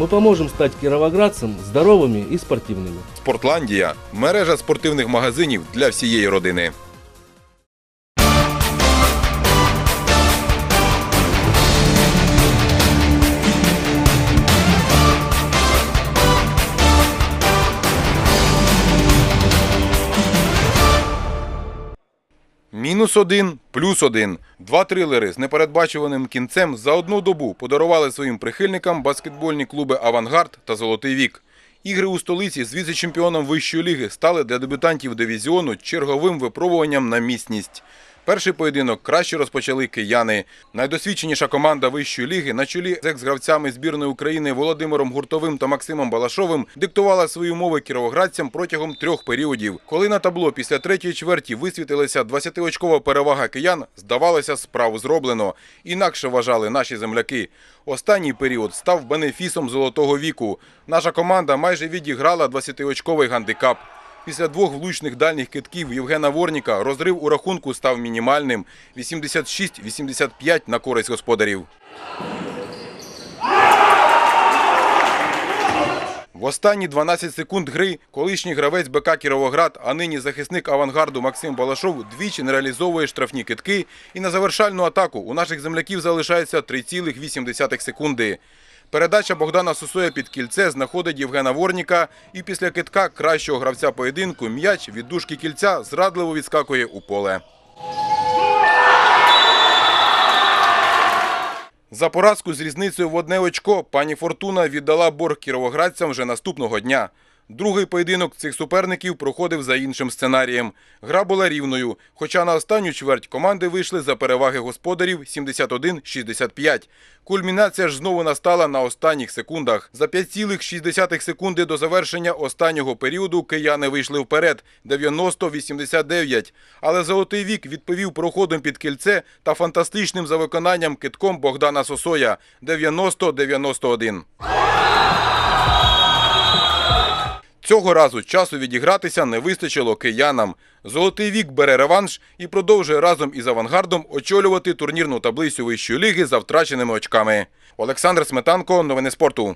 Мы поможем стать кировоградцам здоровыми и спортивными. Спортландія мережа спортивних магазинів для всієї родини. Мінус один, плюс один. Два трилери з непередбачуваним кінцем за одну добу подарували своїм прихильникам баскетбольні клуби Авангард та Золотий вік. Ігри у столиці з віце-чемпіоном вищої ліги стали для дебютантів дивізіону черговим випробуванням на міцність. Перший поєдинок краще розпочали кияни. Найдосвідченіша команда вищої ліги на чолі з екс-гравцями збірної України Володимиром Гуртовим та Максимом Балашовим диктувала свої умови кіровоградцям протягом трьох періодів. Коли на табло після третьої чверті висвітилася 20-очкова перевага киян, здавалося, справу зроблено. Інакше вважали наші земляки. Останній період став бенефісом золотого віку. Наша команда майже відіграла 20-очковий гандикап. Після двох влучних дальніх китків Євгена Ворніка розрив у рахунку став мінімальним – 86-85 на користь господарів. В останні 12 секунд гри колишній гравець БК Кіровоград, а нині захисник авангарду Максим Балашов двічі не реалізовує штрафні китки і на завершальну атаку у наших земляків залишається 3,8 секунди. Передача Богдана Сусоя під кільце знаходить Євгена Ворніка і після китка кращого гравця поєдинку м'яч від дужки кільця зрадливо відскакує у поле. За поразку з різницею в одне очко пані Фортуна віддала борг кіровоградцям вже наступного дня. Другий поєдинок цих суперників проходив за іншим сценарієм. Гра була рівною, хоча на останню чверть команди вийшли за переваги господарів 71-65. Кульмінація ж знову настала на останніх секундах. За 5,6 секунди до завершення останнього періоду кияни вийшли вперед 90-89. Але Золотий вік відповів проходом під кільце та фантастичним за виконанням китком Богдана Сосоя 90-91. Цього разу часу відігратися не вистачило киянам. Золотий вік бере реванш і продовжує разом із авангардом очолювати турнірну таблицю вищої ліги за втраченими очками. Олександр Сметанко, новини спорту.